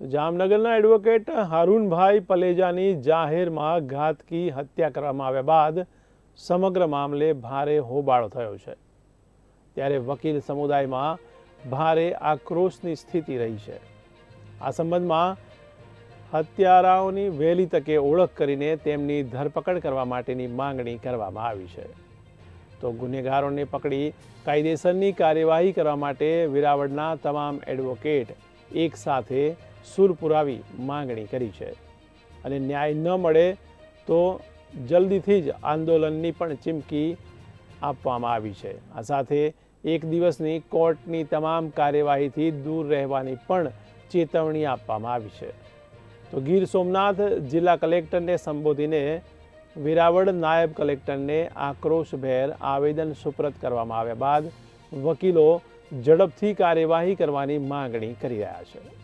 તો જામનગરના એડવોકેટ હારૂનભાઈ પલેજાની જાહેરમાં ઘાતકી હત્યા કરવામાં આવ્યા બાદ સમગ્ર મામલે ભારે હોબાળો થયો છે. ત્યારે વકીલ સમુદાયમાં ભારે આક્રોશની સ્થિતિ રહી છે. આ સંબંધમાં હત્યારાઓની વહેલી તકે ઓળખ કરીને તેમની ધરપકડ કરવા માટેની માંગણી કરવામાં આવી છે. તો ગુનેગારોને પકડી કાયદેસરની કાર્યવાહી કરવા માટે વિરાવળના તમામ એડવોકેટ એક સાથે સુર પુરાવી માંગણી કરી છે. અને ન્યાય ન મળે તો જલ્દીથી જ આંદોલનની પણ ચીમકી આપવામાં આવી છે. આ સાથે એક દિવસની કોર્ટની તમામ કાર્યવાહીથી દૂર રહેવાની પણ ચેતવણી આપવામાં આવી છે. તો ગીર સોમનાથ જિલ્લા કલેક્ટરને સંબોધીને વિરાવળ નાયબ કલેક્ટરને આક્રોશભેર આવેદન સુપ્રત કરવામાં આવ્યા બાદ વકીલો ઝડપથી કાર્યવાહી કરવાની માંગણી કરી રહ્યા છે.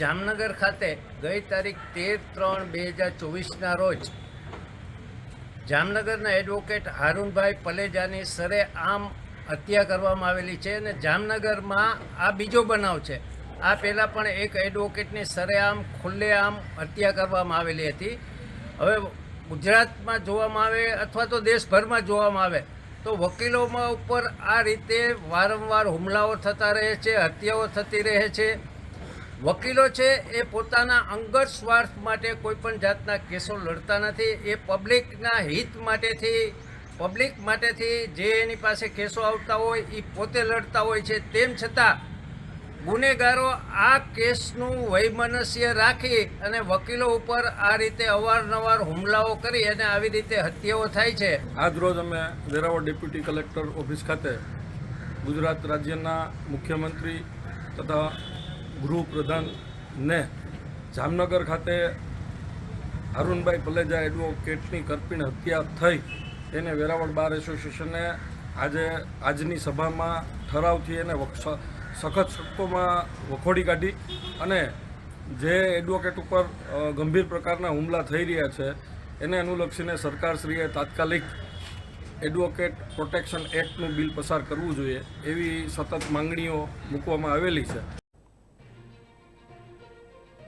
જામનગર ખાતે ગઈ તારીખ તેર ત્રણ બે હજાર ચોવીસના રોજ જામનગરના એડવોકેટ હારૂનભાઈ પલેજાની સરે આમ હત્યા કરવામાં આવેલી છે અને જામનગરમાં આ બીજો બનાવ છે. આ પહેલાં પણ એક એડવોકેટની સરેઆમ ખુલ્લેઆમ હત્યા કરવામાં આવેલી હતી. હવે ગુજરાતમાં જોવામાં આવે અથવા તો દેશભરમાં જોવામાં આવે તો વકીલોમાં ઉપર આ રીતે વારંવાર હુમલાઓ થતા રહે છે, હત્યાઓ થતી રહે છે. વકીલો છે એ પોતાના અંગત સ્વાર્થ માટે કોઈ પણ જાતના કેસો લડતા નથી. એ પબ્લિકના હિત માટેથી, પબ્લિક માટેથી જે એની પાસે કેસો આવતા હોય એ પોતે લડતા હોય છે. તેમ છતાં, ગુનેગારો આ કેસનું વૈમનસ્ય રાખી અને વકીલો ઉપર આ રીતે અવારનવાર હુમલાઓ કરી અને આવી રીતે હત્યાઓ થાય છે. આજરોજ અમે વેરાવળ ડેપ્યુટી કલેક્ટર ઓફિસ ખાતે ગુજરાત રાજ્યના મુખ્યમંત્રી તથા ગૃહપ્રધાનને જામનગર ખાતે અરુણભાઈ પલેજા એડવોકેટની કરપીણ હત્યા થઈ તેને વેરાવળ બાર એસોસિએશને આજે આજની સભામાં ઠરાવથી એને સખત શબ્દોમાં વખોડી કાઢી અને જે એડવોકેટ ઉપર ગંભીર પ્રકારના હુમલા થઈ રહ્યા છે, એને અનુલક્ષીને સરકારશ્રીએ તાત્કાલિક એડવોકેટ પ્રોટેક્શન એક્ટનું બિલ પસાર કરવું જોઈએ એવી સતત માંગણીઓ મૂકવામાં આવેલી છે.